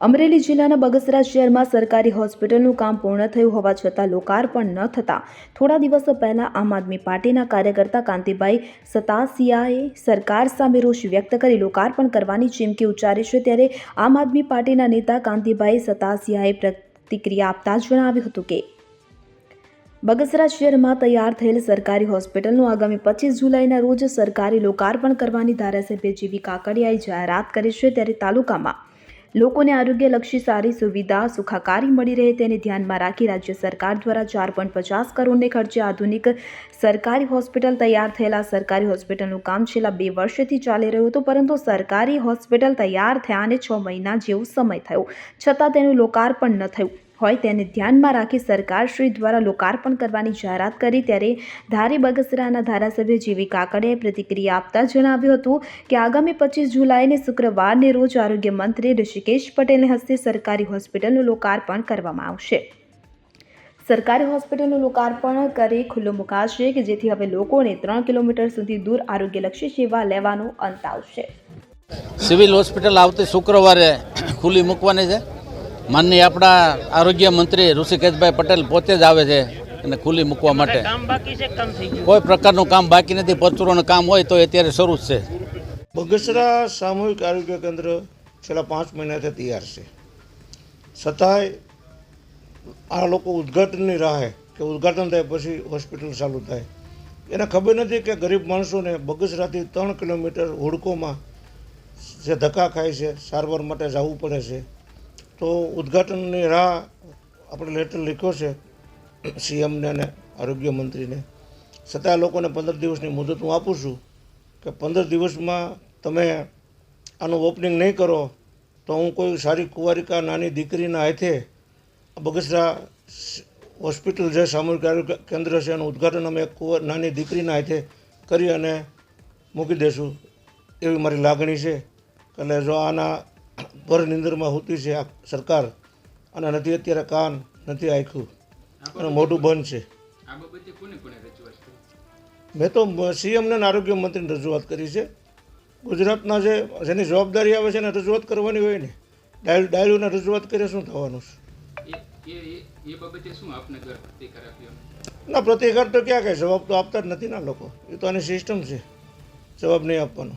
અમરેલી જિલ્લાના બગસરા શહેરમાં સરકારી હોસ્પિટલનું કામ પૂર્ણ થયું હોવા છતાં લોકાર્પણ ન થતાં થોડા દિવસો પહેલાં આમ આદમી પાર્ટીના કાર્યકર્તા કાંતિભાઈ સતાસિયાએ સરકાર સામે રોષ વ્યક્ત કરી લોકાર્પણ કરવાની ચીમકી ઉચ્ચારી છે ત્યારે આમ આદમી પાર્ટીના નેતા કાંતિભાઈ સતાસિયાએ પ્રતિક્રિયા આપતા જણાવ્યું હતું કે બગસરા શહેરમાં તૈયાર થયેલ સરકારી હોસ્પિટલનું આગામી પચીસ જુલાઈના રોજ સરકારી લોકાર્પણ કરવાની ધારાસભ્ય જીવી કાકડિયાએ જાહેરાત કરી છે ત્યારે તાલુકામાં લોકોને આરોગ્યલક્ષી સારી સુવિધા, સુખાકારી મળી રહે તેને ધ્યાનમાં રાખી રાજ્ય સરકાર દ્વારા ચાર પોઈન્ટ પચાસ કરોડને ખર્ચે આધુનિક સરકારી હોસ્પિટલ તૈયાર થયેલા સરકારી હોસ્પિટલનું કામ છેલ્લા બે વર્ષથી ચાલી રહ્યું હતું, પરંતુ સરકારી હોસ્પિટલ તૈયાર થયા અને છ મહિના જેવો સમય થયો. છતાં તેનું લોકાર્પણ ન થયું. હોય તેને ધ્યાનમાં રાખી સરકારશ્રી દ્વારા લોકાર્પણ કરવાની જાહેરાત કરી. ત્યારે ધારી બગસરાના ધારાસભ્ય જીવી કાકડે પ્રતિક્રિયા આપતા જણાવ્યું હતું કે આગામી પચીસ જુલાઈને શુક્રવારને રોજ આરોગ્ય મંત્રી ઋષિકેશ પટેલને હસ્તે સરકારી હોસ્પિટલનું લોકાર્પણ કરવામાં આવશે. સરકારી હોસ્પિટલનું લોકાર્પણ કરી ખુલ્લું મુકાશે કે જેથી હવે લોકોને ત્રણ કિલોમીટર સુધી દૂર આરોગ્યલક્ષી સેવા લેવાનો અંત આવશે. સિવિલ હોસ્પિટલ આવતી શુક્રવારે ખુલ્લી મૂકવાની છે. માનનીય આપણા આરોગ્ય મંત્રી ઋષિકેશભાઈ પટેલ પોતે જ આવે છે અને ખુલ્લી મૂકવા માટે. કામ બાકી છે કે કામ થઈ ગયું? કોઈ પ્રકારનું કામ બાકી નથી પચરોનું કામ હોય તો અત્યારે શરૂ જ છે. બગસરા સામૂહિક આરોગ્ય કેન્દ્ર છેલ્લા પાંચ મહિનાથી તૈયાર છે. છતાંય આ લોકો ઉદ્ઘાટનની રાહે કે ઉદ્ઘાટન થાય પછી હોસ્પિટલ ચાલુ થાય. એને ખબર નથી કે ગરીબ માણસોને બગસરાથી ત્રણ કિલોમીટર હુડકોમાં જે ધક્કા ખાય છે સારવાર માટે જવું પડે છે. તો ઉદ્ઘાટનની રાહ આપણે લેટર લખ્યો છે સીએમને અને આરોગ્ય મંત્રીને. છતાં લોકોને પંદર દિવસની મુદત હું આપું છું કે પંદર દિવસમાં તમે આનું ઓપનિંગ નહીં કરો તો હું કોઈ સારી કુંવારિકા નાની દીકરીના હાથે બગસરા હોસ્પિટલ જે સામૂહિક આરોગ્ય કેન્દ્ર છે એનું ઉદ્ઘાટન અમે કુંવર નાની દીકરીના હાથે કરી અને મૂકી દઈશું એવી મારી લાગણી છે. એટલે જો આના ભર નિંદરમાં હોતી છે આ સરકાર અને નથી અત્યારે કાન નથી આખ્યું અને મોઢું બંધ છે. મેં તો સીએમને અને આરોગ્ય મંત્રીને રજૂઆત કરી છે. ગુજરાતના જે જેની જવાબદારી આવે છે એને રજૂઆત કરવાની હોય ને ડાયલ ડાયલોને રજૂઆત કરીએ શું થવાનું છે? ના પ્રતિકાર તો ક્યાં કાંઈ જવાબ તો આપતા જ નથી ના લોકો. એ તો આની સિસ્ટમ છે. જવાબ નહીં આપવાનો.